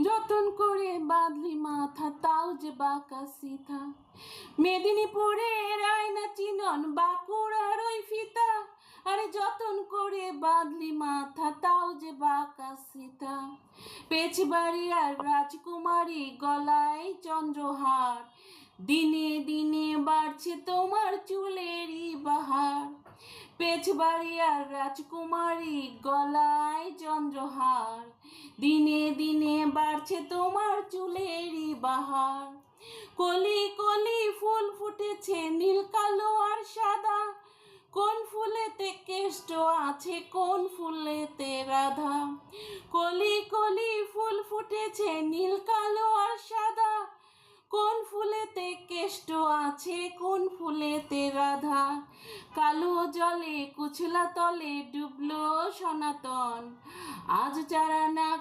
যতন করে বাদলি মাথা, তাও যে বাঁকা সিথা। মেদিনীপুরের আয়না চিনন বাঁকুড়ার ওই ফিতা। আরে যতন করে বাদলি মাথা, তাও যে বাঁকা সিতা পেছবাড়ি আর রাজকুমারী গলায় চন্দ্রহার। দিনে দিনে বাড়ছে তোমার চুলেরই বাহার। পেছবাড়ি আর রাজকুমারী গলায় চন্দ্রহার। দিনে দিনে বাড়ছে তোমার চুলেরই বাহার। কলি কলি ফুল ফুটেছে নীল, কালো আর সাদা। কোন ফুলেতে কেষ্ট আছে, কোন ফুলেতে রাধা? কলি কলি ফুল ফুটেছে নীল, কালো আর সাদা। কোন ফুলেতে কেষ্ট আছে, কোন ফুলেতে রাধা? কালো জলে কুচলা তলে ডুবলো সনাতন। আজ চারা না